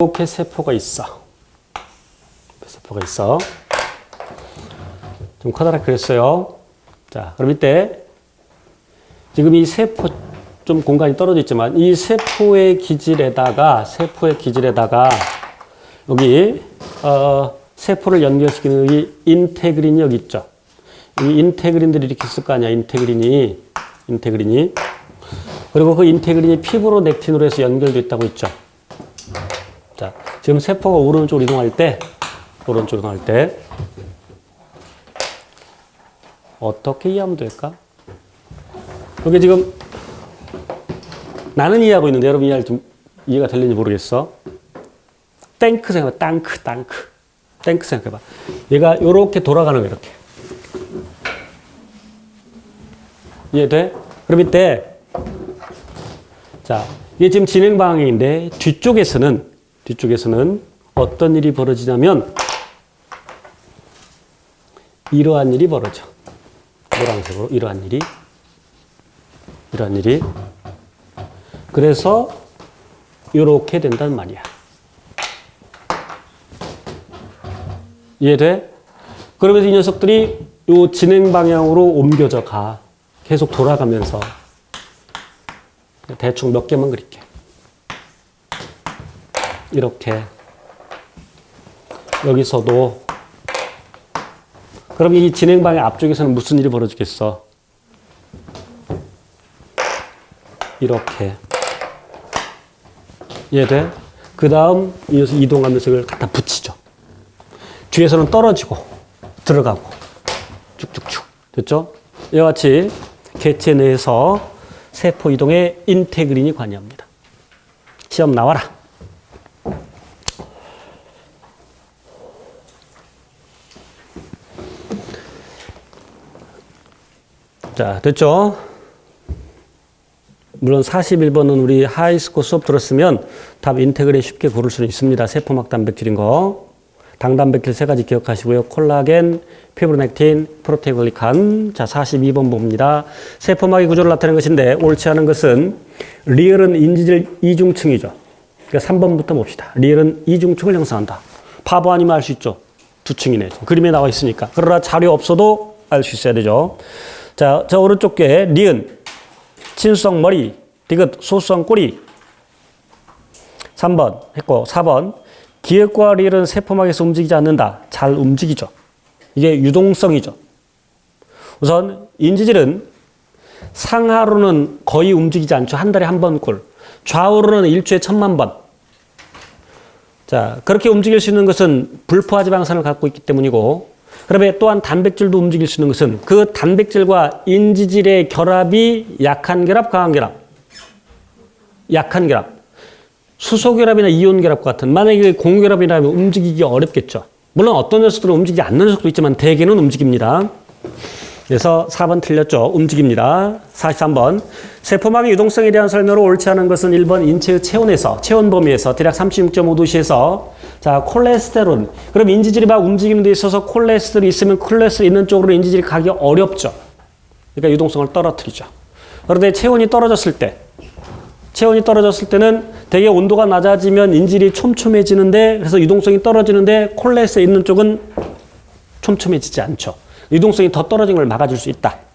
이렇게 세포가 있어. 세포가 있어. 좀 커다랗게 그렸어요. 자, 그럼 이때 지금 이 세포 좀 공간이 떨어져 있지만 이 세포의 기질에다가 세포의 기질에다가 여기 어, 세포를 연결시키는 이 인테그린이 여기 있죠. 이 인테그린들이 이렇게 있을 거 아니야. 인테그린이 인테그린이 그리고 그 인테그린이 피브로 넥틴으로 해서 연결돼 있다고 있죠. 자, 지금 세포가 오른쪽으로 이동할 때, 오른쪽으로 이동할 때, 어떻게 이해하면 될까? 여기 지금, 나는 이해하고 있는데 여러분 이해할 좀, 이해가 될는지 모르겠어. 탱크 생각해봐. 땅크, 땅크. 탱크 생각해봐. 얘가 요렇게 돌아가는 거야, 이렇게. 이해돼? 그럼 이때, 자, 이게 지금 진행 방향인데 뒤쪽에서는 뒤쪽에서는 어떤 일이 벌어지냐면 이러한 일이 벌어져. 노란색으로 이러한 일이 이러한 일이 그래서 이렇게 된단 말이야. 이해돼? 그러면서 이 녀석들이 요 진행 방향으로 옮겨져 가. 계속 돌아가면서 대충 몇 개만 그릴게. 이렇게 여기서도 그럼 이 진행 방향 앞쪽에서는 무슨 일이 벌어지겠어? 이렇게 이해돼? 그 다음 이어서 이동하면서 이걸 갖다 붙이죠. 뒤에서는 떨어지고 들어가고 쭉쭉쭉 됐죠? 이와 같이 개체 내에서 세포 이동에 인테그린이 관여합니다. 시험 나와라. 자, 됐죠? 물론 41번은 우리 하이스코 수업 들었으면 답 인테그린 쉽게 고를 수는 있습니다. 세포막 단백질인 거. 당단백질 세 가지 기억하시고요. 콜라겐, 피브로넥틴, 프로테이글리칸. 자, 42번 봅니다. 세포막의 구조를 나타내는 것인데 옳지 않은 것은 리얼은 인지질 이중층이죠. 그러니까 3번부터 봅시다. 리얼은 이중층을 형성한다. 바보 아니면 알 수 있죠. 두 층이네. 그림에 나와 있으니까. 그러나 자료 없어도 알 수 있어야 되죠. 자, 저 오른쪽 게 리은, 친수성 머리, 디귿, 소수성 꼬리. 3번 했고 4번 기획과 리을은 세포막에서 움직이지 않는다. 잘 움직이죠. 이게 유동성이죠. 우선 인지질은 상하로는 거의 움직이지 않죠. 한 달에 한 번 꼴. 좌우로는 일주에 천만 번. 자, 그렇게 움직일 수 있는 것은 불포화지방산을 갖고 있기 때문이고 그다음에 또한 단백질도 움직일 수 있는 것은 그 단백질과 인지질의 결합이 약한 결합, 강한 결합. 약한 결합. 수소 결합이나 이온 결합 같은 만약에 공결합이라면 움직이기 어렵겠죠. 물론 어떤 녀석들은 움직이지 않는 녀석도 있지만 대개는 움직입니다. 그래서 4번 틀렸죠. 움직입니다. 43번. 세포막의 유동성에 대한 설명으로 옳지 않은 것은 1번 인체의 체온에서, 체온 범위에서 대략 36.5도씨에서 자, 콜레스테롤. 그럼 인지질이 막데 있어서 콜레스테롤이 있으면 콜레스테롤 있는 쪽으로 인지질이 가기 어렵죠. 그러니까 유동성을 떨어뜨리죠. 그런데 체온이 떨어졌을 때, 체온이 떨어졌을 때는 되게 온도가 낮아지면 인질이 촘촘해지는데 그래서 유동성이 떨어지는데 콜레스에 있는 쪽은 촘촘해지지 않죠. 유동성이 더 떨어진 걸 막아줄 수 있다.